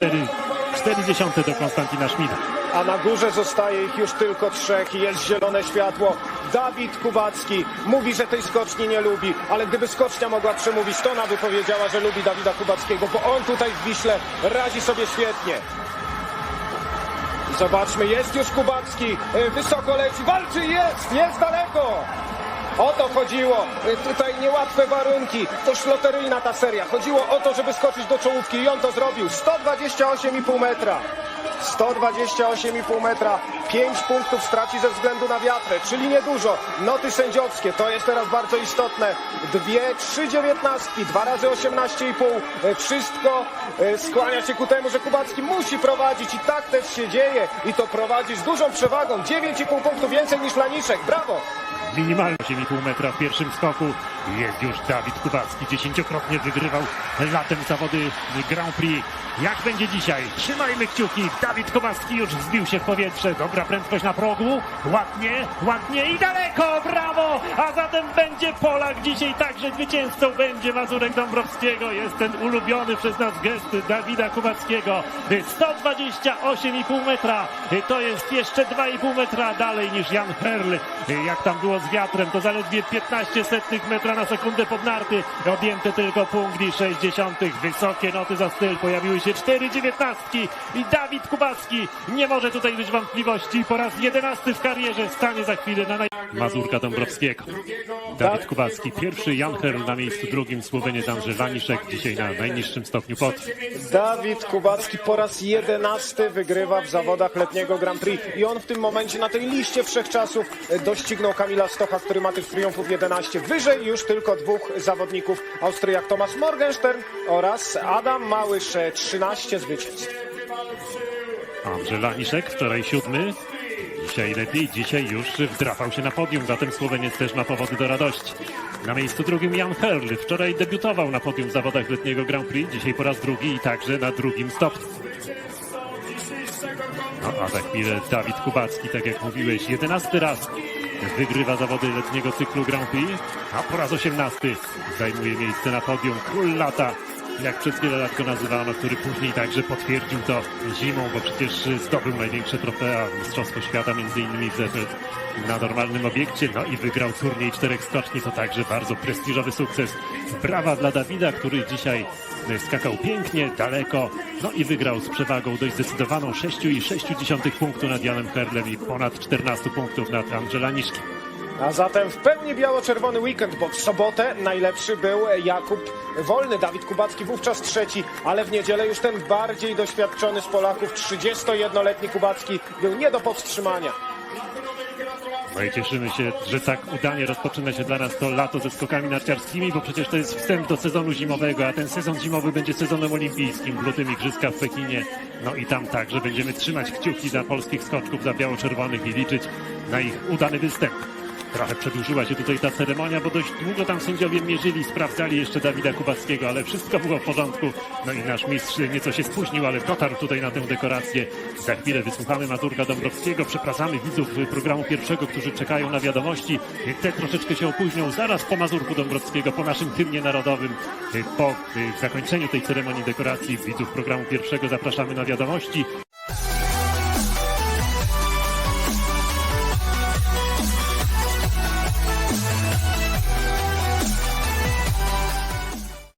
4,4 do Konstantina Szmida. a na górze zostaje ich już tylko trzech i jest zielone światło. Dawid Kubacki mówi, że tej skoczni nie lubi, ale gdyby skocznia mogła przemówić, to ona by powiedziała, że lubi Dawida Kubackiego, bo on tutaj w Wiśle radzi sobie świetnie. Zobaczmy, jest już Kubacki, e, wysoko leci, walczy, jest, jest daleko. O to chodziło. E, Tutaj niełatwe warunki. To szloteryjna ta seria. Chodziło o to, żeby skoczyć do czołówki i on to zrobił. 128,5 metra. 128,5 metra. 5 punktów straci ze względu na wiatrę, czyli niedużo. Noty sędziowskie, to jest teraz bardzo istotne. Dwie, trzy dziewiętnastki, dwa razy 18,5. E, Wszystko e, skłania się ku temu, że Kubacki musi prowadzić i tak też się dzieje. I to prowadzi z dużą przewagą. 9,5 punktów więcej niż Laniszek. Brawo! Minimalnie 8,5 metra w pierwszym skoku. Jest już Dawid Kubacki. Dziesięciokrotnie wygrywał latem zawody Grand Prix. Jak będzie dzisiaj? Trzymajmy kciuki. Dawid Kubacki już wzbił się w powietrze. Dobra prędkość na progu. Ładnie, ładnie i daleko. Brawo! Będzie Polak dzisiaj także zwycięzcą. Będzie Mazurek Dąbrowskiego. Jest ten ulubiony przez nas gest Dawida Kubackiego. 128,5 metra. To jest jeszcze 2,5 metra dalej niż Jan Herl. Jak tam było z wiatrem, to zaledwie 15 setnych metra na sekundę pod narty. Objęte tylko punkt i 60. Wysokie noty za styl. Pojawiły się 4 dziewiętnastki i Dawid Kubacki nie może tutaj być wątpliwości. Po raz 11 w karierze stanie za chwilę na naj... Mazurka Dąbrowskiego. Dawid Kubacki pierwszy, Jan Herl na miejscu drugim, Słoweniec Andrzej Laniszek dzisiaj na najniższym stopniu pod. Dawid Kubacki po raz jedenasty wygrywa w zawodach letniego Grand Prix i on w tym momencie na tej liście wszechczasów e, doścignął Kamila Stocha, który ma tych triumfów 11. Wyżej już tylko dwóch zawodników Austriak Thomas Morgenstern oraz Adam Małysz, e, 13 zwycięstw. Andrzej Laniszek, wczoraj siódmy. Dzisiaj lepiej, dzisiaj już wdrapał się na podium, zatem Słoweniec też ma powody do radości. Na miejscu drugim Jan Herl. Wczoraj debiutował na podium w zawodach letniego Grand Prix, dzisiaj po raz drugi i także na drugim stopniu. No a za chwilę Dawid Kubacki, tak jak mówiłeś, jedenasty raz wygrywa zawody letniego cyklu Grand Prix, a po raz osiemnasty zajmuje miejsce na podium król lata, jak przez wiele lat go nazywano, który później także potwierdził to zimą, bo przecież zdobył największe trofea Mistrzostwo Świata, między innymi w Zefel na normalnym obiekcie, no i wygrał turniej czterech skoczni, to także bardzo prestiżowy sukces. Brawa dla Dawida, który dzisiaj skakał pięknie, daleko, no i wygrał z przewagą dość zdecydowaną 6,6 punktu nad Janem Herlem i ponad 14 punktów nad Angela Niszkiem. A zatem w pełni biało-czerwony weekend, bo w sobotę najlepszy był Jakub Wolny, Dawid Kubacki wówczas trzeci, ale w niedzielę już ten bardziej doświadczony z Polaków, 31-letni Kubacki, był nie do powstrzymania. No i cieszymy się, że tak udanie rozpoczyna się dla nas to lato ze skokami narciarskimi, bo przecież to jest wstęp do sezonu zimowego, a ten sezon zimowy będzie sezonem olimpijskim w lutym Igrzyska w Pekinie. No i tam także będziemy trzymać kciuki za polskich skoczków, za biało-czerwonych i liczyć na ich udany występ. Trochę przedłużyła się tutaj ta ceremonia, bo dość długo tam sędziowie mierzyli, sprawdzali jeszcze Dawida Kubackiego, ale wszystko było w porządku. No i nasz mistrz nieco się spóźnił, ale dotarł tutaj na tę dekorację. Za chwilę wysłuchamy Mazurka Dąbrowskiego. Przepraszamy widzów programu pierwszego, którzy czekają na wiadomości. Te troszeczkę się opóźnią. Zaraz po Mazurku Dąbrowskiego, po naszym hymnie narodowym, po y, zakończeniu tej ceremonii dekoracji widzów programu pierwszego zapraszamy na wiadomości.